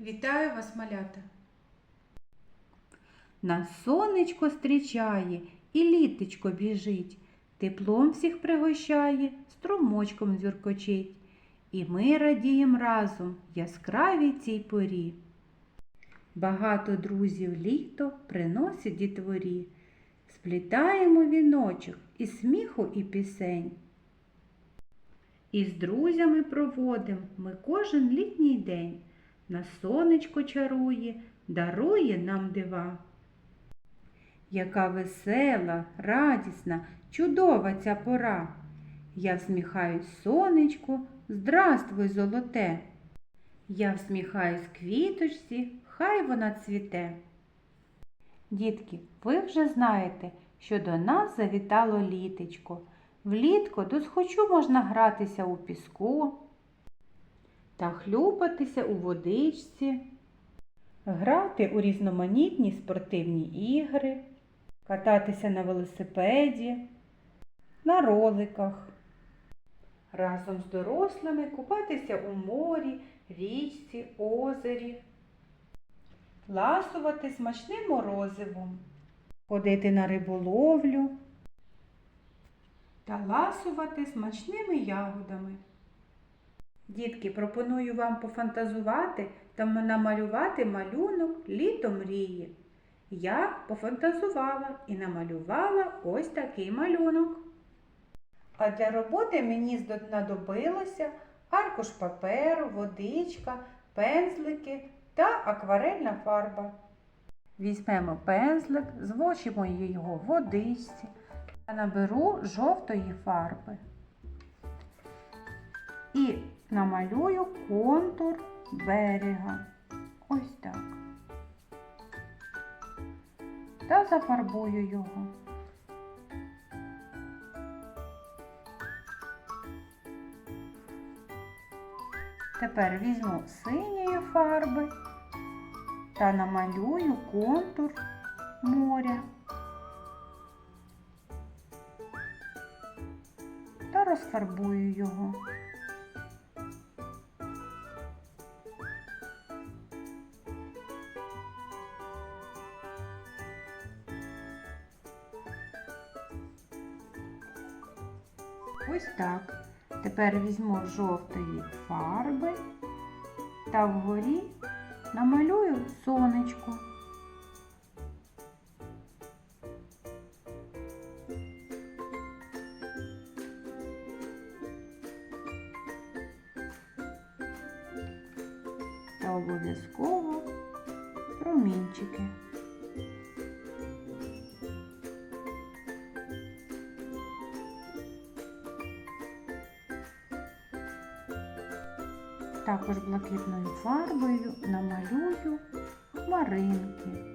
Вітаю вас, малята! Нас сонечко зустрічає і літечко біжить, теплом всіх пригощає, струмочком зюркочить. І ми радієм разом яскравій цій порі. Багато друзів літо приносить дітворі. Сплітаємо віночок і сміху, і пісень. І з друзями проводим ми кожен літній день. На сонечко чарує, дарує нам дива. Яка весела, радісна, чудова ця пора. Я всміхаюсь сонечку, здравствуй, золоте. Я всміхаюсь квіточці, хай вона цвіте. Дітки, ви вже знаєте, що до нас завітало літечко. Влітку досхочу можна гратися у піску та хлюпатися у водичці, грати у різноманітні спортивні ігри, кататися на велосипеді, на роликах, разом з дорослими купатися у морі, річці, озері, ласувати смачним морозивом, ходити на риболовлю та ласувати смачними ягодами. Дітки, пропоную вам пофантазувати та намалювати малюнок літо мрії. Я пофантазувала і намалювала ось такий малюнок. А для роботи мені знадобилося аркуш паперу, водичка, пензлики та акварельна фарба. Візьмемо пензлик, змочимо його в водичці та наберу жовтої фарби. І намалюю контур берега. Ось так. Та зафарбую його. Тепер візьму синьої фарби та намалюю контур моря. Та розфарбую його. Ось так. Тепер візьму жовтої фарби та вгорі намалюю сонечко. Та обов'язково промінчики. Також блакитною фарбою намалюю хмаринки.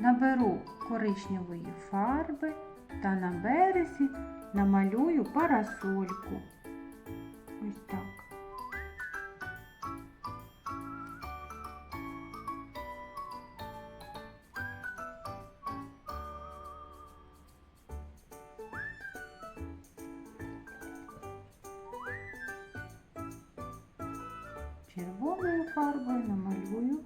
Наберу коричневої фарби та на березі намалюю парасольку. Ось так. Червоною фарбою намалюю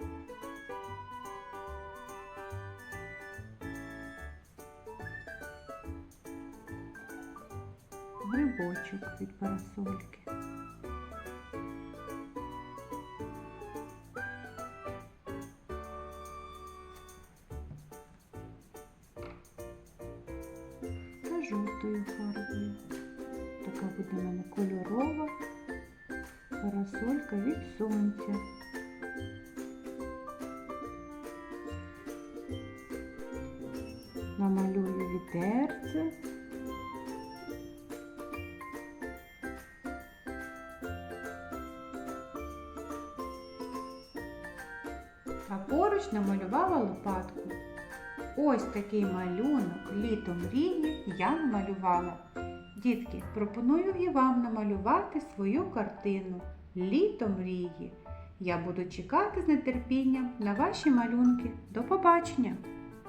грибочок від парасольки. Та жовтою фарбою. Така буде в мене кольорова парасолька від сонця. Намалюю вітерце. А поруч намалювала лопатку. Ось такий малюнок літом рідні я намалювала. Дітки, пропоную і вам намалювати свою картину Літо мрії. Я буду чекати з нетерпінням на ваші малюнки. До побачення!